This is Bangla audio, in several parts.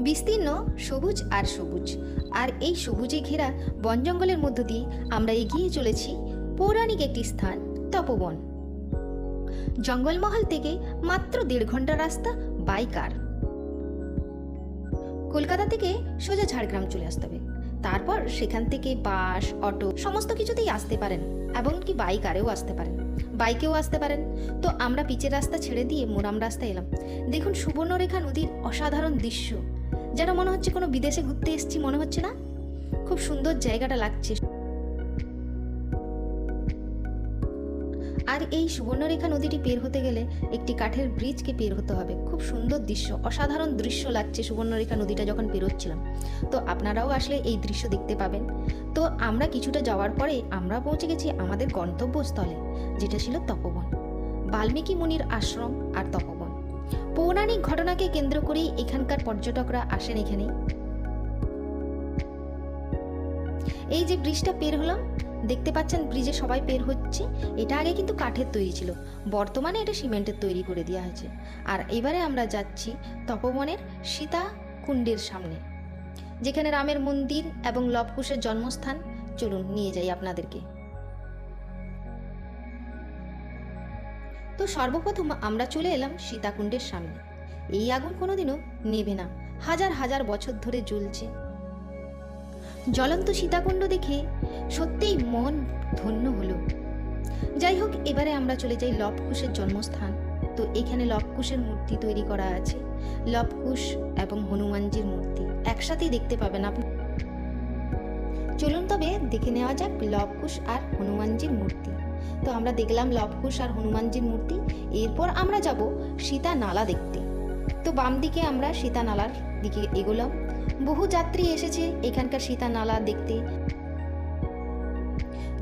বিস্তীর্ণ, সবুজ আর সবুজ। আর এই সবুজে ঘেরা বন জঙ্গলের মধ্য দিয়ে আমরা এগিয়ে চলেছি পৌরাণিক একটি স্থান, তপবন। জঙ্গলমহল থেকে মাত্র দেড় ঘণ্টা রাস্তা বাই কার কলকাতা থেকে সোজা ঝাড়গ্রাম চলে আসতে হবে। তারপর সেখান থেকে বাস, অটো সমস্ত কিছুতেই আসতে পারেন এবং কি বাইকারেও আসতে পারেন। বাইকেও আসতে পারেন। তো আমরা পিচের রাস্তা ছেড়ে দিয়ে মোরাম রাস্তা এলাম। দেখুন সুবর্ণরেখা নদীর অসাধারণ দৃশ্য। যেন মনে হচ্ছে কোনো বিদেশে ঘুরতে এসেছি, মনে হচ্ছে না? খুব সুন্দর জায়গাটা লাগছে। আর এই সুবর্ণরেখা নদীটি পের হতে গেলে একটি কাঠের ব্রিজকে পের হতে হবে। খুব সুন্দর দৃশ্য, অসাধারণ দৃশ্য লাগছে সুবর্ণরেখা নদীটা যখন পেরোচ্ছিলাম তো আপনারাও আসলে এই দৃশ্য দেখতে পাবেন। তো আমরা কিছুটা যাওয়ার পরে আমরা পৌঁছে গেছি আমাদের গন্তব্যস্থলে, যেটা ছিল তপবন। বাল্মীকি মুনির আশ্রম আর তপবন। পৌরাণিক ঘটনাকে কেন্দ্র করেই এখানকার পর্যটকরা আসেন এখানে। এই যে ব্রিজটা পের হলাম, দেখতে পাচ্ছেন ব্রিজে সবাই পের হচ্ছে। এটা আগে কিন্তু কাঠের তৈরি ছিল। বর্তমানে এটা সিমেন্টের তৈরি করে দেওয়া হয়েছে। আর এবারে আমরা যাচ্ছি তপবনের সীতা কুণ্ডের সামনে, যেখানে রামের মন্দির এবং লবকুশের জন্মস্থান। চলুন, নিয়ে যাই আপনাদেরকে। তো সর্বপ্রথম আমরা চলে এলাম সীতাকুণ্ডের সামনে। এই আগুন কোনোদিনও নেবে না। হাজার হাজার বছর ধরে জ্বলছে। জ্বলন্ত সীতাকুণ্ড দেখে সত্যিই মন ধন্য হলো। যাই হোক, এবারে আমরা চলে যাই লবকুশের জন্মস্থান। তো এখানে লবকুশের মূর্তি তৈরি করা আছে। লবকুশ এবং হনুমানজির মূর্তি। একসাথেই দেখতে পাবেন আপনি। চলুন তবে দেখে নেওয়া যাক লবকুশ আর হনুমানজির মূর্তি। তো আমরা দেখলাম লবকুশ আর হনুমানজির মূর্তি। এরপর আমরা যাব সীতা নালা দেখতে। তো বাম দিকে আমরা সীতা নালার দিকে এগোলাম। বহু যাত্রী এসেছে এখানকার সীতা নালা দেখতে।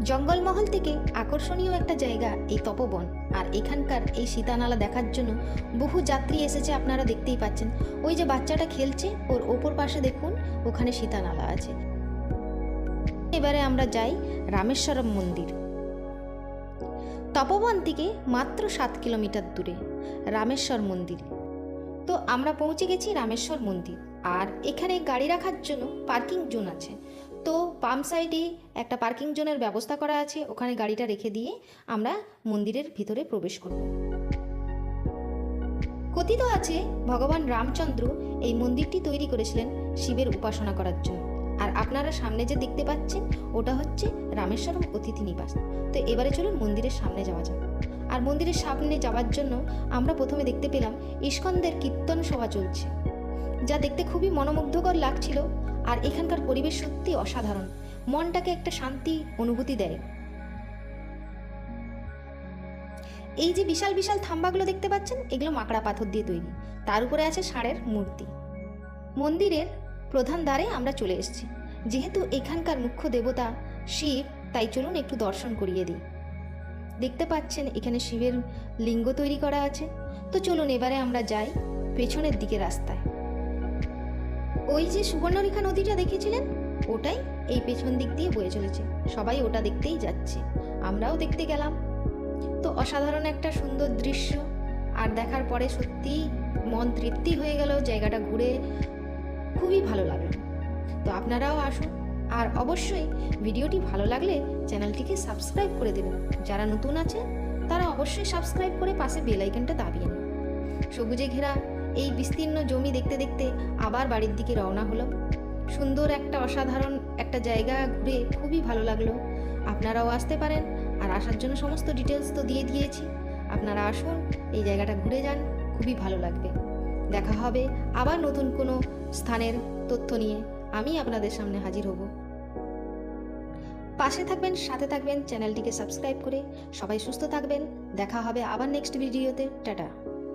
জঙ্গলমহল থেকে আকর্ষণীয় একটা জায়গা, এই তপবন। আর এখানকার এই সীতানালা দেখার জন্য বহু যাত্রী এসেছে, আপনারা দেখতেই পাচ্ছেন। ওই যে বাচ্চাটা খেলছে, ওর ওপর পাশে দেখুন, ওখানে সীতানালা আছে। এবারে আমরা যাই রামেশ্বরম মন্দির। তপবন থেকে মাত্র সাত কিলোমিটার দূরে, রামেশ্বর মন্দির। তো আমরা পৌঁছে গেছি রামেশ্বর মন্দির। আর এখানে গাড়ি রাখার জন্য পার্কিং জোন আছে। তো পাম্প সাইডে একটা পার্কিং জোনের ব্যবস্থা করা আছে। ওখানে গাড়িটা রেখে দিয়ে আমরা মন্দিরের ভিতরে প্রবেশ করব। কথিত আছে, ভগবান রামচন্দ্র এই মন্দিরটি তৈরি করেছিলেন শিবের উপাসনা করার জন্য। আর আপনারা সামনে যে দেখতে পাচ্ছেন, ওটা হচ্ছে রামেশ্বরম অতিথি নিবাস। তো এবারে চলুন মন্দিরের সামনে যাওয়া যাক। আর মন্দিরের সামনে যাওয়ার জন্য আমরা প্রথমে দেখতে পেলাম ইস্কন্দের কীর্তন সভা চলছে, যা দেখতে খুবই মনোমুগ্ধকর লাগছিল আর এখানকার পরিবেশ সত্যি অসাধারণ। মনটাকে একটা শান্তি অনুভূতি দেয়। এই যে বিশাল বিশাল থাম্বাগুলো দেখতে পাচ্ছেন, এগুলো মাকড়া পাথর দিয়ে তৈরি। তার উপরে আছে ষাঁড়ের মূর্তি। মন্দিরের প্রধান দ্বারে আমরা চলে এসেছি। যেহেতু এখানকার মুখ্য দেবতা শিব, তাই চলুন একটু দর্শন করিয়ে দিই। দেখতে পাচ্ছেন, এখানে শিবের লিঙ্গ তৈরি করা আছে। তো চলুন এবারে আমরা যাই পেছনের দিকে রাস্তায়। ওই যে সুবর্ণরেখা নদীটা দেখেছিলেন? ওটাই এই পেছন দিক দিয়ে বয়ে চলেছে। সবাই ওটা দেখতেই যাচ্ছে। আমরাও দেখতে গেলাম। তো অসাধারণ একটা সুন্দর দৃশ্য। আর দেখার পরে সত্যি মন তৃপ্তি হয়ে গেল, জায়গাটা ঘুরে খুবই ভালো লাগল তো আপনারাও আসুন আর অবশ্যই ভিডিওটি ভালো লাগলে চ্যানেলটিকে সাবস্ক্রাইব করে দেবেন। যারা নতুন আছে তারা অবশ্যই সাবস্ক্রাইব করে পাশে বেল আইকনটা দাবিয়ে নিন। সবুজে ঘেরা এই বিস্তীর্ণ জমি দেখতে দেখতে আবার বাড়ির দিকে রওনা হলো সুন্দর একটা অসাধারণ একটা জায়গা ঘুরে খুবই ভালো লাগল। আপনারাও আসতে পারেন আর আসার জন্য সমস্ত ডিটেলস তো দিয়ে দিয়েছি। আপনারা আসুন, এই জায়গাটা ঘুরে যান, খুবই ভালো লাগবে। দেখা হবে আবার নতুন কোনো স্থানের তথ্য নিয়ে। আমি আপনাদের সামনে হাজির হব। পাশে থাকবেন, সাথে থাকবেন, চ্যানেলটিকে সাবস্ক্রাইব করে সবাই সুস্থ থাকবেন। দেখা হবে আবার নেক্সট ভিডিওতে টাটা।